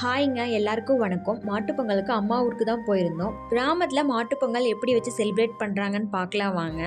ஹாய்ங்க எல்லாருக்கும் வணக்கம். மாட்டுப்பொங்கலுக்கு அம்மா ஊருக்கு தான் போயிருந்தோம். கிராமத்தில் மாட்டுப்பொங்கல் எப்படி வச்சு செலிப்ரேட் பண்ணுறாங்கன்னு பார்க்கலாம் வாங்க.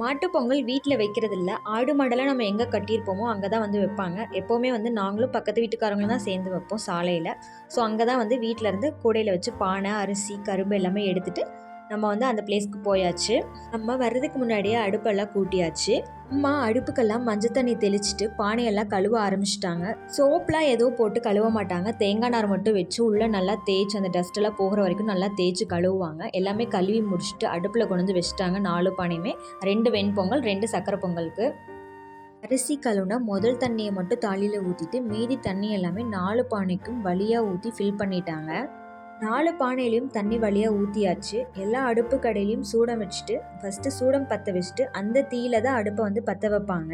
மாட்டுப்பொங்கல் வீட்டில் வைக்கிறது இல்லை ஆடு மாடெல்லாம் நம்ம எங்கே கட்டியிருப்போமோ அங்கே தான் வந்து வைப்பாங்க. எப்போவுமே வந்து நாங்களும் பக்கத்து வீட்டுக்காரங்களும் தான் சேர்ந்து வைப்போம் சாலையில். ஸோ அங்கே தான் வந்து வீட்டில் இருந்து கூடையில் வச்சு பானை அரிசி கரும்பு எல்லாமே எடுத்துகிட்டு நம்ம வந்து அந்த பிளேஸ்க்கு போயாச்சு. நம்ம வர்றதுக்கு முன்னாடியே அடுப்பெல்லாம் கூட்டியாச்சு. அம்மா அடுப்புக்கெல்லாம் மஞ்சள் தண்ணி தெளிச்சிட்டு பானையெல்லாம் கழுவ ஆரம்பிச்சிட்டாங்க. சோப்லாம் எதுவும் போட்டு கழுவ மாட்டாங்க. தேங்காய் நார் மட்டும் வச்சு உள்ளே நல்லா தேய்ச்சி அந்த டஸ்ட்டெல்லாம் போகிற வரைக்கும் நல்லா தேய்ச்சி கழுவுவாங்க. எல்லாமே கழுவி முடிச்சுட்டு அடுப்பில் கொண்டு வந்து வச்சுட்டாங்க நாலு பானையுமே. ரெண்டு வெண்பொங்கல் ரெண்டு சக்கரை பொங்கலுக்கு. அரிசி கழுவுனா முதல் தண்ணியை மட்டும் தாளியில் ஊற்றிட்டு மீதி தண்ணி எல்லாமே நாலு பானைக்கும் வழியாக ஊற்றி ஃபில் பண்ணிட்டாங்க. நாலு பானையிலையும் தண்ணி வழியாக ஊற்றியாச்சு எல்லா அடுப்பு கடையிலையும் சூடம் வச்சுட்டு ஃபஸ்ட்டு சூடம் பற்ற வச்சுட்டு அந்த தீயில தான் அடுப்பை வந்து பற்ற வைப்பாங்க.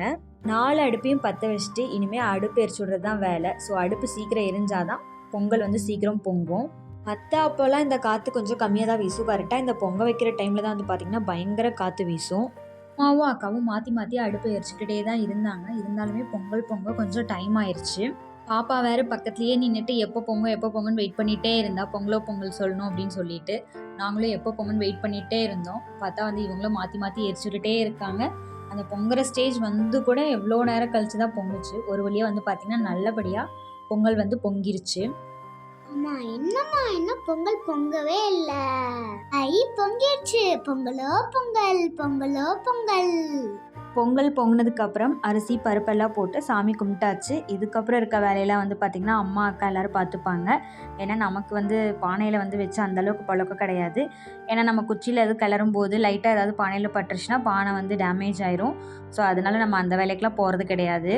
நாலு அடுப்பையும் பற்ற வச்சுட்டு இனிமேல் அடுப்பு எரிச்சுடுறது தான் வேலை. ஸோ அடுப்பு சீக்கிரம் எரிஞ்சாதான் பொங்கல் வந்து சீக்கிரம் பொங்கும். மற்ற அப்போல்லாம் இந்த காற்று கொஞ்சம் கம்மியாக தான் வீசும். கரெக்டாக இந்த பொங்க வைக்கிற டைமில் தான் வந்து பார்த்திங்கன்னா பயங்கர காற்று வீசும். அம்மாவும் அக்காவும் மாற்றி மாற்றி அடுப்பு எரிச்சுக்கிட்டே தான் இருந்தாங்க. இருந்தாலுமே பொங்கல் பொங்க கொஞ்சம் டைம் ஆயிடுச்சு பாப்பா வேறு பக்கத்துலேயே நின்றுட்டு எப்போ பொங்க எப்போ பொங்கன்னு வெயிட் பண்ணிகிட்டே இருந்தா பொங்கலோ பொங்கல் சொல்லணும் அப்படின்னு சொல்லிட்டு நாங்களும் எப்போ பொங்கன்னு வெயிட் பண்ணிகிட்டே இருந்தோம். பார்த்தா வந்து இவங்களும் மாற்றி மாற்றி எரிச்சுக்கிட்டே இருக்காங்க. அந்த பொங்குற ஸ்டேஜ் வந்து கூட எவ்வளோ நேரம் கழிச்சு தான் பொங்குச்சு. ஒரு வழியாக வந்து பார்த்திங்கன்னா நல்லபடியாக பொங்கல் வந்து பொங்கிருச்சு. அம்மா என்னம்மா என்ன பொங்கல் பொங்கவே இல்லை? ஐ பொங்கிடுச்சு பொங்கலோ பொங்கல் பொங்கலோ பொங்கல். பொங்கல் பொங்கினதுக்கப்புறம் அரிசி பருப்பெல்லாம் போட்டு சாமி கும்பிட்டாச்சு. இதுக்கப்புறம் இருக்க வேலையெல்லாம் வந்து பார்த்திங்கன்னா அம்மா அக்கா எல்லோரும் பார்த்துப்பாங்க ஏன்னா நமக்கு வந்து பானையில் வந்து வச்சு அந்தளவுக்கு பழக்கம் கிடையாது. ஏன்னா நம்ம குச்சியில் எதுவும் கிளறும் போது லைட்டாக ஏதாவது பானையில் பட்டுருச்சுன்னா பானை வந்து டேமேஜ் ஆயிரும். ஸோ அதனால் நம்ம அந்த வேலைக்கெலாம் போகிறது கிடையாது.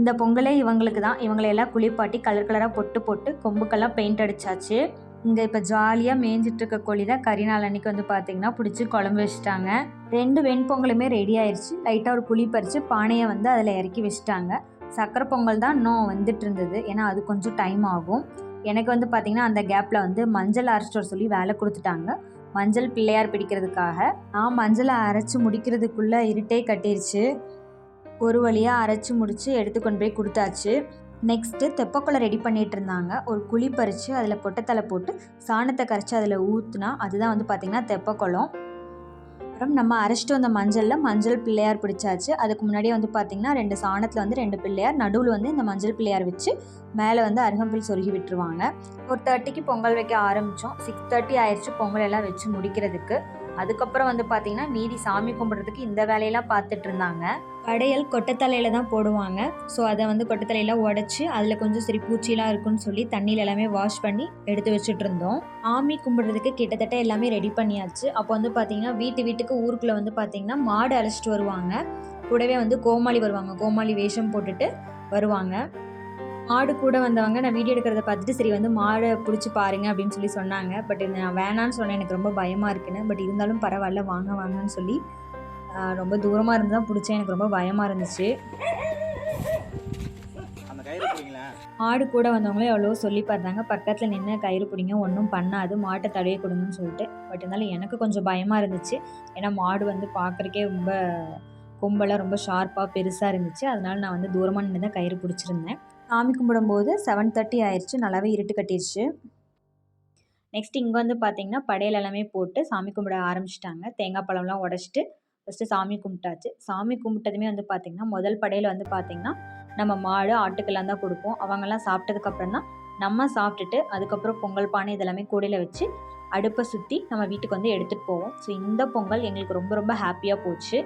இந்த பொங்கலே இவங்களுக்கு தான். இவங்களையெல்லாம் குளிப்பாட்டி கலர் கலராக பொட்டு போட்டு கொம்புக்கெல்லாம் பெயிண்ட் அடிச்சாச்சு. இங்கே இப்போ ஜாலியாக மேய்ஞ்சிட்டு இருக்க கோழி தான் கரிநாள் அன்னைக்கு வந்து பார்த்தீங்கன்னா பிடிச்சி குழம்பு வச்சுட்டாங்க. ரெண்டு வெண்பொங்கலுமே ரெடி ஆயிடுச்சு லைட்டாக ஒரு புளி பறித்து பானையை வந்து அதில் இறக்கி வச்சுட்டாங்க. சக்கரை பொங்கல் தான் இன்னும் வந்துட்டு இருந்தது ஏன்னா அது கொஞ்சம் டைம் ஆகும். எனக்கு வந்து பார்த்திங்கன்னா அந்த கேப்பில் வந்து மஞ்சள் அரைச்சிட்டு சொல்லி வேலை கொடுத்துட்டாங்க. மஞ்சள் பிள்ளையார் பிடிக்கிறதுக்காக. நான் மஞ்சளை அரைச்சி முடிக்கிறதுக்குள்ளே இருட்டே கட்டிருச்சு. ஒரு வழியாக அரைச்சி முடித்து எடுத்து கொண்டு போய் கொடுத்தாச்சு. நெக்ஸ்ட்டு தெப்பக்குளை ரெடி பண்ணிகிட்டு இருந்தாங்க ஒரு குழி பறித்து அதில் பொட்டத்தலை போட்டு சாணத்தை கரைச்சி அதில் ஊற்றுனா அதுதான் வந்து பார்த்திங்கன்னா தெப்பக்குளம். அப்புறம் நம்ம அரைச்சிட்டு வந்த மஞ்சளில் மஞ்சள் பிள்ளையார் பிடிச்சாச்சு. அதுக்கு முன்னாடியே வந்து பார்த்திங்கன்னா ரெண்டு சாணத்தில் வந்து ரெண்டு பிள்ளையார் நடுவில் வந்து இந்த மஞ்சள் பிள்ளையார் வச்சு மேலே வந்து அருகம்பில் சொருகி விட்டுருவாங்க. ஒரு தேர்ட்டிக்கு பொங்கல் வைக்க ஆரம்பித்தோம் சிக்ஸ் தேர்ட்டி ஆயிடுச்சு பொங்கல் எல்லாம் வச்சு முடிக்கிறதுக்கு. அதுக்கப்புறம் வந்து பார்த்திங்கன்னா மீதி சாமி கும்பிட்றதுக்கு இந்த வேலையெல்லாம் பார்த்துட்டு இருந்தாங்க. படையல் கொட்டத்தலையில் தான் போடுவாங்க. ஸோ அதை வந்து கொட்டத்தலையில் உடச்சி அதில் கொஞ்சம் சரி பூச்சிலாம் இருக்குன்னு சொல்லி தண்ணியில் எல்லாமே வாஷ் பண்ணி எடுத்து வச்சுட்டு இருந்தோம். ஆமி கும்பிட்றதுக்கு கிட்டத்தட்ட எல்லாமே ரெடி பண்ணியாச்சு. அப்போ வந்து பார்த்திங்கன்னா வீட்டு வீட்டுக்கு ஊருக்குள்ளே வந்து பார்த்திங்கன்னா மாடு அழைச்சிட்டு வருவாங்க. கூடவே வந்து கோமாளி வருவாங்க. கோமாளி வேஷம் போட்டுட்டு வருவாங்க. மாடு கூட வந்தவங்க நான் வீடியோ எடுக்கிறத பார்த்துட்டு சரி வந்து மாடை பிடிச்சி பாருங்க அப்படின்னு சொல்லி சொன்னாங்க. பட் நான் வேணான்னு சொன்னேன். எனக்கு ரொம்ப பயமாக இருக்குன்னு. பட் இருந்தாலும் பரவாயில்ல வாங்க வாங்கன்னு சொல்லி ரொம்ப தூரமாக இருந்து தான் பிடிச்சேன். எனக்கு ரொம்ப பயமாக இருந்துச்சு. ஆடு கூட வந்தவங்களே எவ்வளோ சொல்லி பார்த்தாங்க. பக்கத்தில் நின்று கயிறு பிடிங்க ஒன்றும் பண்ணாது மாட்டை தடவை கொடுங்கன்னு சொல்லிட்டு. பட் இருந்தாலும் எனக்கு கொஞ்சம் பயமாக இருந்துச்சு. ஏன்னா மாடு வந்து பார்க்குறக்கே ரொம்ப கொம்பெல்லாம் ரொம்ப ஷார்ப்பாக பெருசாக இருந்துச்சு. அதனால நான் வந்து தூரமாக நின்று தான் கயிறு பிடிச்சிருந்தேன். சாமி கும்பிடும்போது செவன் தேர்ட்டி ஆயிடுச்சு நல்லாவே இருட்டு கட்டிடுச்சு நெக்ஸ்ட் இங்கே வந்து பார்த்தீங்கன்னா படையல் எல்லாமே போட்டு சாமி கும்பிட ஆரம்பிச்சிட்டாங்க. தேங்காய் பழம்லாம் உடச்சிட்டு ஃபஸ்ட்டு சாமி கும்பிட்டாச்சு. சாமி கும்பிட்டதுமே வந்து பார்த்திங்கன்னா முதல் படையில் வந்து பார்த்திங்கன்னா நம்ம மாடு ஆட்டுக்கெல்லாம் தான் கொடுப்போம். அவங்கெல்லாம் சாப்பிட்டதுக்கப்புறம் தான் நம்ம சாப்பிட்டுட்டு அதுக்கப்புறம் பொங்கல் பானை இதெல்லாமே கூடையில் வச்சு அடுப்பை சுற்றி நம்ம வீட்டுக்கு வந்து எடுத்துகிட்டு போவோம். ஸோ இந்த பொங்கல் எங்களுக்கு ரொம்ப ரொம்ப ஹாப்பியாக போச்சு.